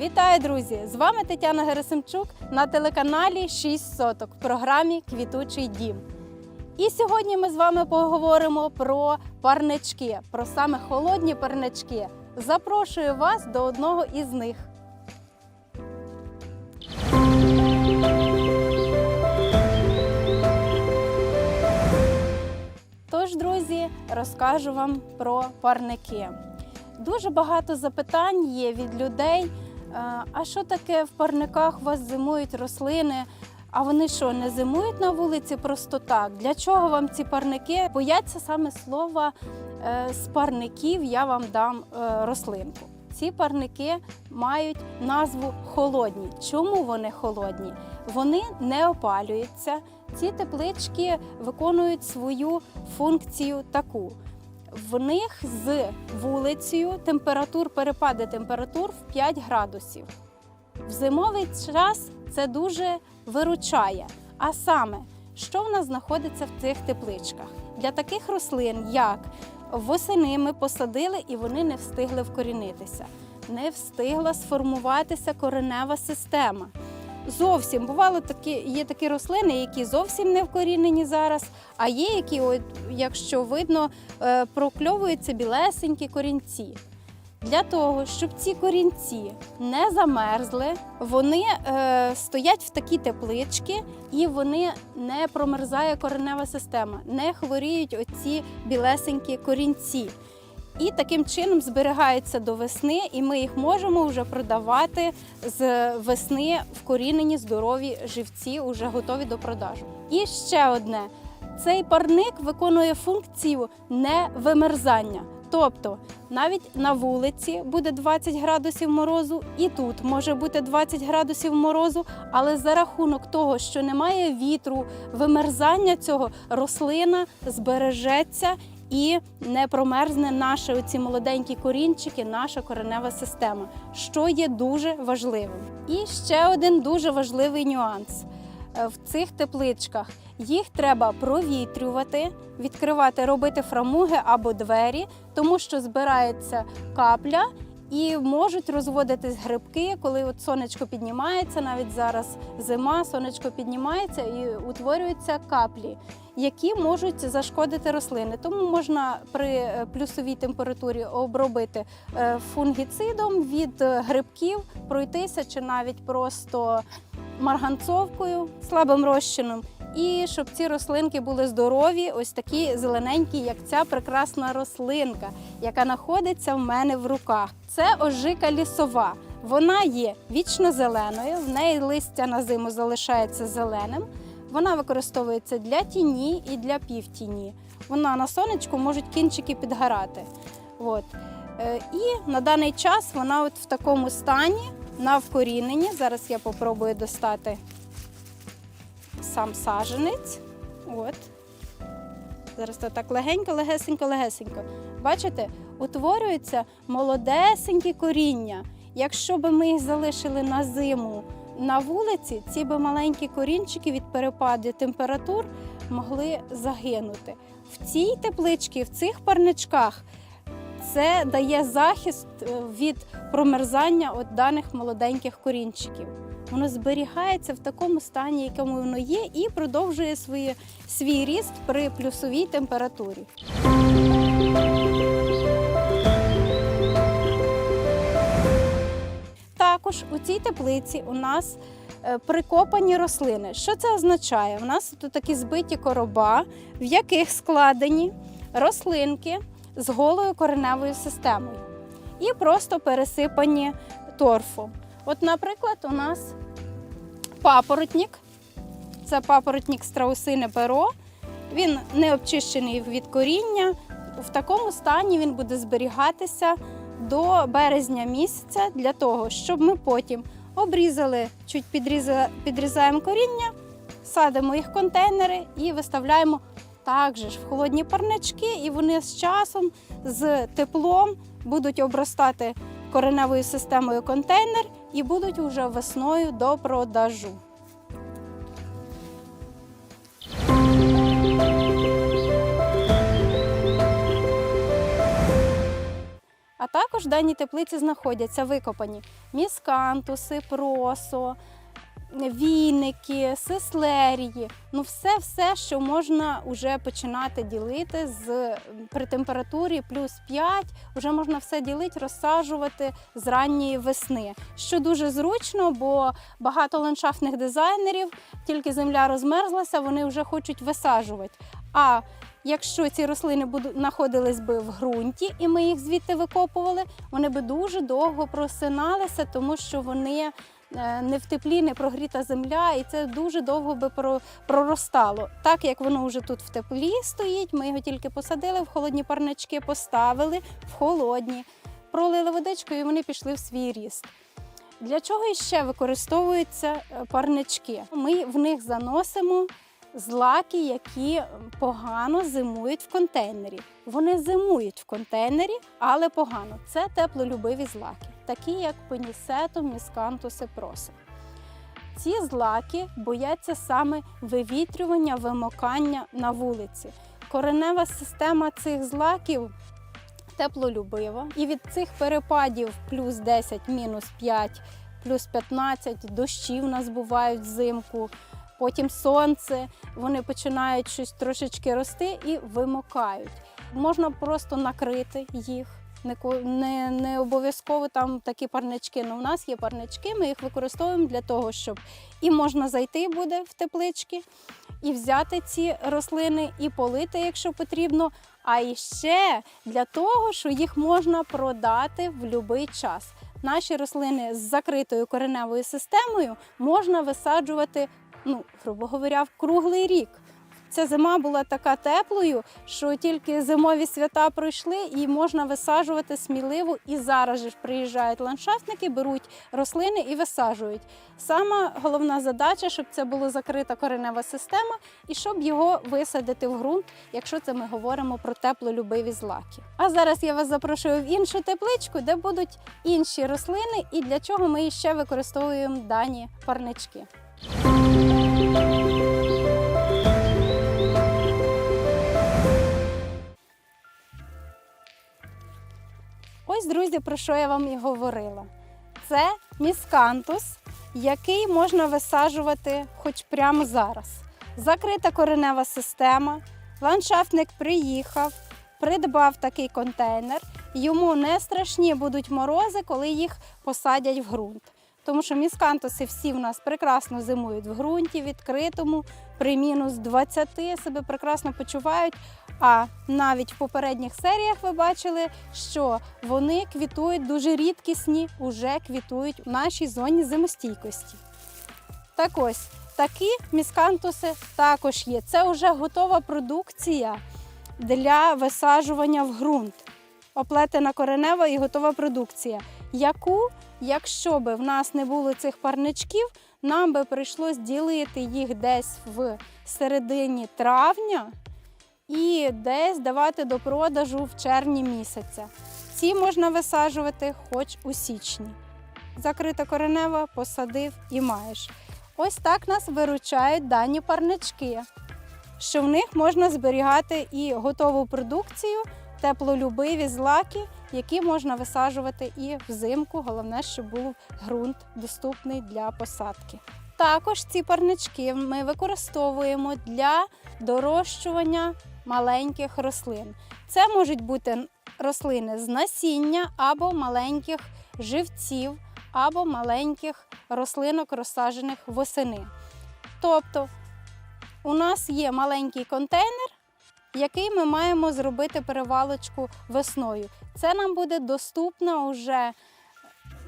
Вітаю, друзі! З вами Тетяна Герасимчук на телеканалі 6 соток в програмі Квітучий дім. І сьогодні ми з вами поговоримо про парнички, про саме холодні парнички. Запрошую вас до одного із них. Тож, друзі, розкажу вам про парники. Дуже багато запитань є від людей. Е, А що таке в парниках у вас зимують рослини? А вони що, не зимують на вулиці просто так? Для чого вам ці парники? Бояться саме слова е, з парників я вам дам е, рослинку. Ці парники мають назву холодні. Чому вони холодні? Вони не опалюються. Ці теплички виконують свою функцію таку. В них з вулицею температур, перепади температур в 5 градусів. В зимовий час це дуже виручає. А саме, що в нас знаходиться в цих тепличках? Для таких рослин, як восени ми посадили і вони не встигли вкорінитися, не встигла сформуватися коренева система. Зовсім бувало такі, є такі рослини, які зовсім не вкорінені зараз, а є які, от, якщо видно, е, прокльовуються білесенькі корінці. Для того, щоб ці корінці не замерзли, вони е, стоять в такі теплички і вони не промерзає коренева система, не хворіють оці білесенькі корінці. І таким чином зберігаються до весни, і ми їх можемо вже продавати з весни вкорінені здорові живці, вже готові до продажу. І ще одне: цей парник виконує функцію невимерзання. Тобто навіть на вулиці буде 20 градусів морозу, і тут може бути 20 градусів морозу, але за рахунок того, що немає вітру, вимерзання цього рослина збережеться і не промерзне наші оці молоденькі корінчики, наша коренева система, що є дуже важливим. І ще один дуже важливий нюанс. Е, В цих тепличках їх треба провітрювати, відкривати, робити фрамуги або двері, тому що збирається капля і можуть розводитись грибки, коли от сонечко піднімається, навіть зараз зима, сонечко піднімається і утворюються каплі, які можуть зашкодити рослини. Тому можна при е, плюсовій температурі обробити е, фунгіцидом від е, грибків, пройтися чи навіть просто марганцовкою, слабим розчином. І щоб ці рослинки були здорові, ось такі зелененькі, як ця прекрасна рослинка, яка знаходиться в мене в руках. Це ожика лісова. Вона є вічно зеленою, в неї листя на зиму залишається зеленим. Вона використовується для тіні і для півтіні. Вона на сонечку можуть кінчики підгорати. От. Е, І на даний час вона от в такому стані на вкоріненні. Зараз я попробую достати сам саженець. От. Зараз то так легенько, легесенько, легесенько. Бачите, утворюються молодесенькі коріння. Якщо б ми їх залишили на зиму на вулиці, ці б маленькі корінчики від перепаду температур могли загинути. В цій тепличці, в цих парничках це дає захист е, від промерзання от даних молоденьких корінчиків. Воно зберігається в такому стані, якому воно є, і продовжує свої, свій ріст при плюсовій температурі. Також у цій теплиці у нас е, прикопані рослини. Що це означає? У нас тут такі збиті короба, в яких складені рослинки з голою кореневою системою і просто пересипані торфом. От, наприклад, у нас папоротник. Це папоротник страусине перо. Він не обчищений від коріння. В такому стані він буде зберігатися до березня місяця для того, щоб ми потім обрізали, чуть підріза- підрізаємо коріння, садимо їх в контейнери і виставляємо також в холодні парнички, і вони з часом, з теплом будуть обростати кореневою системою контейнер і будуть уже весною до продажу. А також в даній теплиці знаходяться викопані міскантуси, просо, війники, сеслерії. Ну, все, все, що можна вже починати ділити з при температурі плюс 5, вже можна все ділити, розсаджувати з ранньої весни. Що дуже зручно, бо багато ландшафтних дизайнерів, тільки земля розмерзлася, вони вже хочуть висаджувати. А Якщо ці рослини знаходились би в ґрунті, і ми їх звідти викопували, вони би дуже довго просиналися, тому що вони не в теплі, не прогріта земля, і це дуже довго би про- проростало. Так як воно вже тут в теплі стоїть, ми його тільки посадили, в холодні парнички поставили, в холодні, пролили водичкою, і вони пішли в свій ріст. Для чого іще використовуються е, парнички? Ми в них заносимо злаки, які погано зимують в контейнері. Вони зимують в контейнері, але погано. Це теплолюбиві злаки, такі як пенісетум, міскантус і. Ці злаки бояться саме вивітрювання, вимокання на вулиці. Коренева система цих злаків теплолюбива, і від цих перепадів плюс 10, мінус 5, плюс 15, дощі в нас бувають взимку, потім сонце, вони починають щось трошечки рости і вимокають. Можна просто накрити їх. Не, не, обов'язково там такі парнички. Ну, у нас є парнички, ми їх використовуємо для того, щоб і можна зайти буде в теплички, і взяти ці рослини, і полити, якщо потрібно. А іще для того, що їх можна продати в будь-який час. Наші рослини з закритою кореневою системою можна висаджувати, ну, грубо говоря, в круглий рік. Ця зима була така теплою, що тільки зимові свята пройшли і можна висаджувати сміливо. І зараз же приїжджають ландшафтники, беруть рослини і висаджують. Сама головна задача, щоб це була закрита коренева система і щоб його висадити в ґрунт, якщо це ми говоримо про теплолюбиві злаки. А зараз я вас запрошую в іншу тепличку, де будуть інші рослини, і для чого ми ще використовуємо дані парнички. Ось, про що я вам і говорила. Це міскантус, який можна висаджувати хоч прямо зараз. Закрита коренева система. Ландшафтник приїхав, придбав такий контейнер. Йому не страшні будуть морози, коли їх посадять в ґрунт. Тому що міскантуси всі в нас прекрасно зимують в ґрунті, відкритому, при мінус 20 себе прекрасно почувають. А навіть в попередніх серіях ви бачили, що вони квітують дуже рідкісні, уже квітують в нашій зоні зимостійкості. Так ось, такі міскантуси також є. Це вже готова продукція для висаджування в ґрунт. Оплетена коренева і готова продукція, яку, якщо б в нас не було цих парничків, нам би прийшлось ділити їх десь в середині травня і десь давати до продажу в червні місяця. Ці можна висаджувати хоч у січні. Закрита коренева, посадив і маєш. Ось так нас виручають дані парнички, що в них можна зберігати і готову продукцію, теплолюбиві злаки, які можна висаджувати і взимку. Головне, щоб був ґрунт доступний для посадки. Також ці парнички ми використовуємо для дорощування маленьких рослин. Це можуть бути рослини з насіння або маленьких живців, або маленьких рослинок, розсаджених восени. Тобто у нас є маленький контейнер, який ми маємо зробити перевалочку весною. Це нам буде доступно вже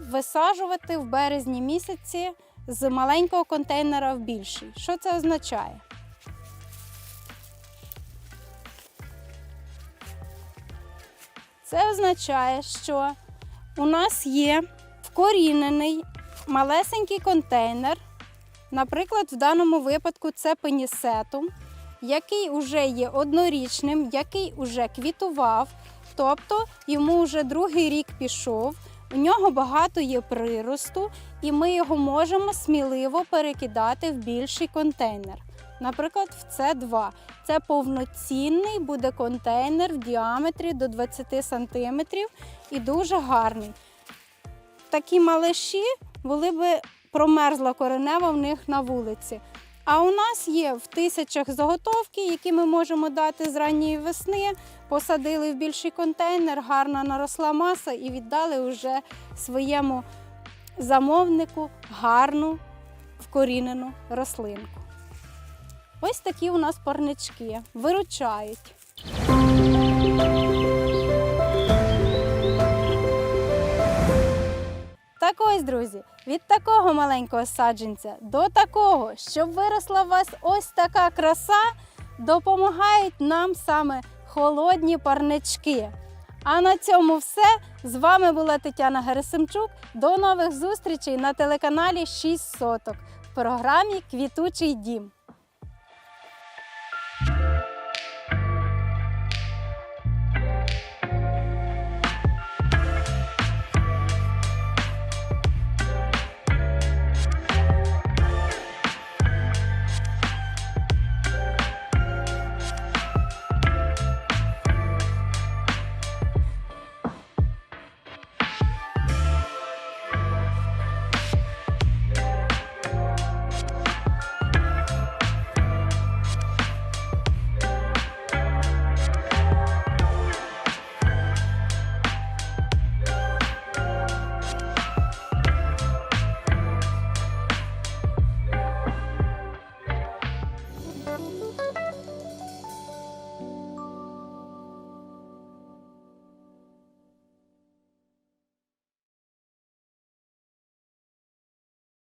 висаджувати в березні місяці з маленького контейнера в більший. Що це означає? Це означає, що у нас є вкорінений малесенький контейнер. Наприклад, в даному випадку це пенісетум, який вже є однорічним, який вже квітував, тобто йому вже другий рік пішов. У нього багато є приросту, і ми його можемо сміливо перекидати в більший контейнер. наприклад, в С2. Це повноцінний буде контейнер в діаметрі до 20 см і дуже гарний. Такі малиші були би промерзла коренева в них на вулиці. А у нас є в тисячах заготовки, які ми можемо дати з ранньої весни. Посадили в більший контейнер, гарна наросла маса і віддали вже своєму замовнику гарну вкорінену рослинку. Ось такі у нас парнички виручають. Так ось, друзі, від такого маленького саджанця до такого, щоб виросла у вас ось така краса, допомагають нам саме холодні парнички. А на цьому все. З вами була Тетяна Герасимчук. До нових зустрічей на телеканалі 6 соток в програмі Квітучий дім.